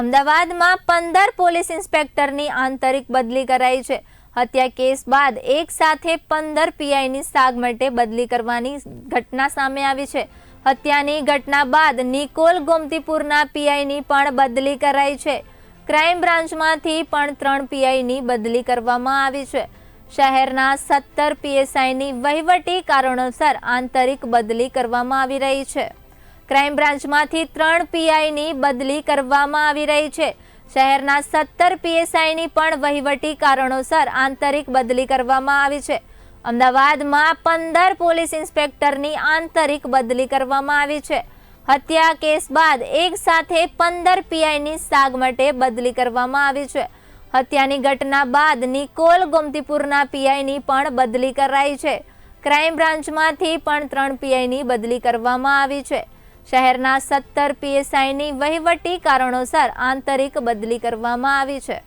અમદાવાદમાં પંદર પોલીસ ઇન્સ્પેક્ટરની આંતરિક બદલી કરાઈ છે. હત્યા કેસ બાદ એક સાથે પંદર પીઆઈની સાગ માટે બદલી કરવાની ઘટના સામે આવી છે. હત્યાની ઘટના બાદ નિકોલ ગોમતીપુરના પીઆઈની પણ બદલી કરાઈ છે. ક્રાઇમ બ્રાન્ચમાંથી પણ ત્રણ પીઆઈની બદલી કરવામાં આવી છે. શહેરના સત્તર પીએસઆઈની વહીવટી કારણોસર આંતરિક બદલી કરવામાં આવી રહી છે. ક્રાઇમ બ્રાન્ચમાંથી ત્રણ પીઆઈની બદલી કરવામાં આવી રહી છે. શહેરના સત્તર પીએસઆઈની પણ વહીવટી કારણોસર આંતરિક બદલી કરવામાં આવી છે. અમદાવાદમાં પંદર પોલીસ ઇન્સ્પેક્ટરની આંતરિક બદલી કરવામાં આવી છે. હત્યા કેસ બાદ એક સાથે પંદર પીઆઈની સાગ માટે બદલી કરવામાં આવી છે. હત્યાની ઘટના બાદ નિકોલ ગોમતીપુરના પીઆઈની પણ બદલી કરાઈ છે. ક્રાઇમ બ્રાન્ચમાંથી પણ ત્રણ પીઆઈની બદલી કરવામાં આવી છે. શહેરના સત્તર પીએસઆઈની વહીવટી કારણોસર આંતરિક બદલી કરવામાં આવી છે.